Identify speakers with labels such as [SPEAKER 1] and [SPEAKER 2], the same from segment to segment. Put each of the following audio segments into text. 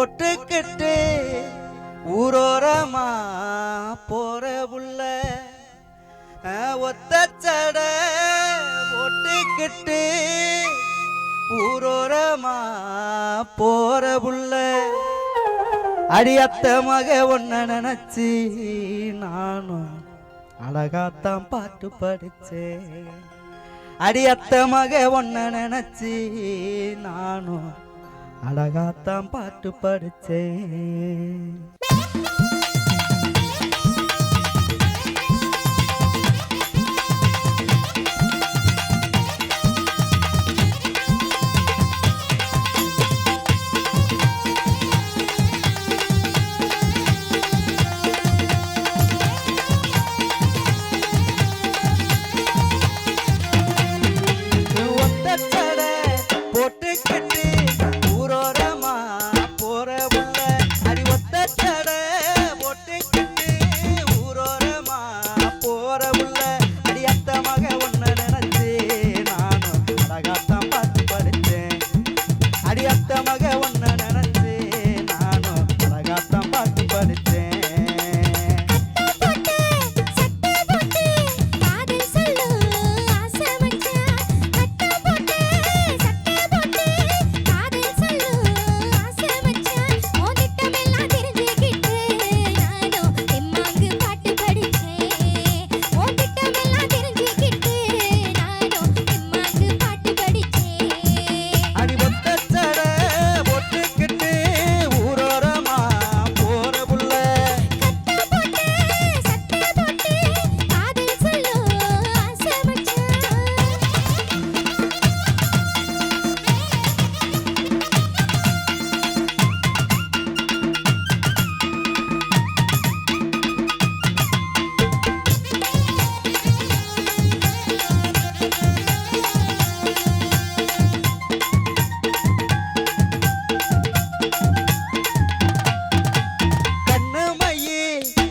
[SPEAKER 1] போட்டுக்கிட்டு ஊரோரமா போற புள்ள ஒத்தச்சட போட்டுக்கிட்டு ஊரோரமா போற புள்ள அடியத்த மக ஒன்ன நினைச்சி நானும் அழகாத்தான் பாட்டு படிச்சேன். அடியத்த மக ஒன்ன நினைச்சி நானும் அழகாத்தான் பாட்டு படிச்சேன்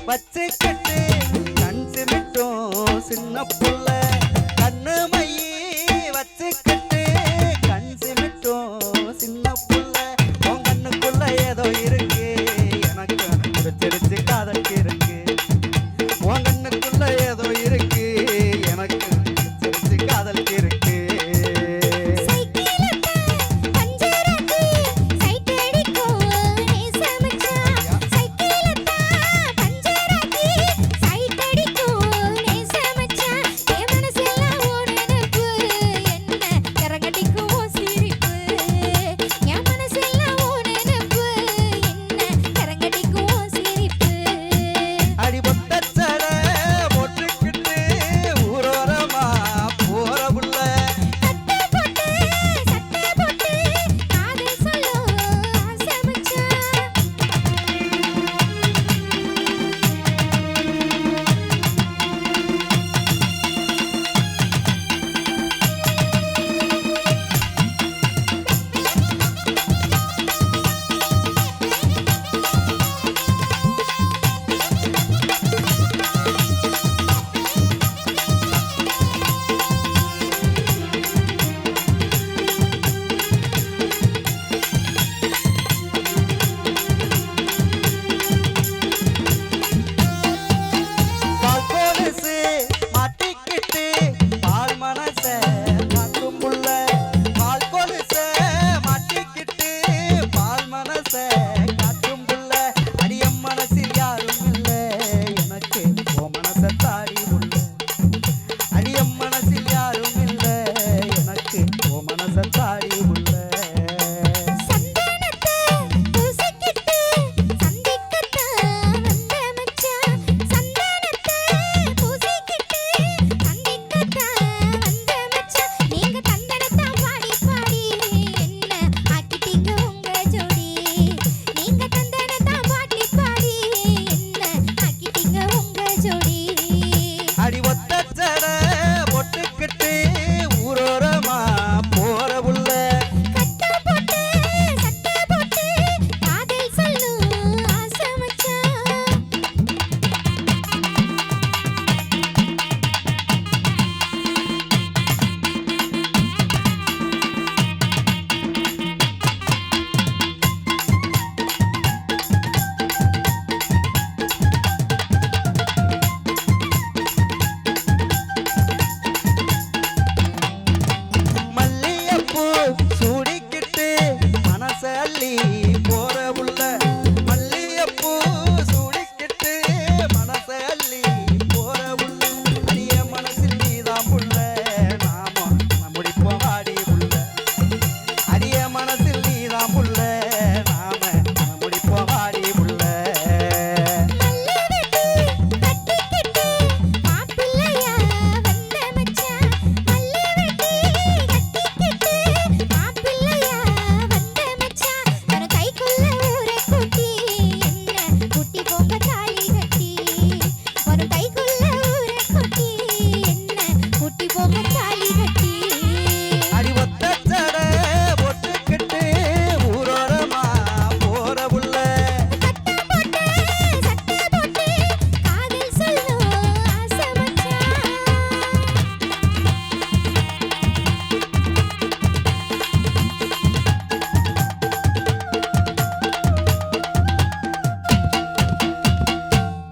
[SPEAKER 2] பச்சை கட்டு
[SPEAKER 1] கண் சிமிட்டும் சின்ன புள்ள.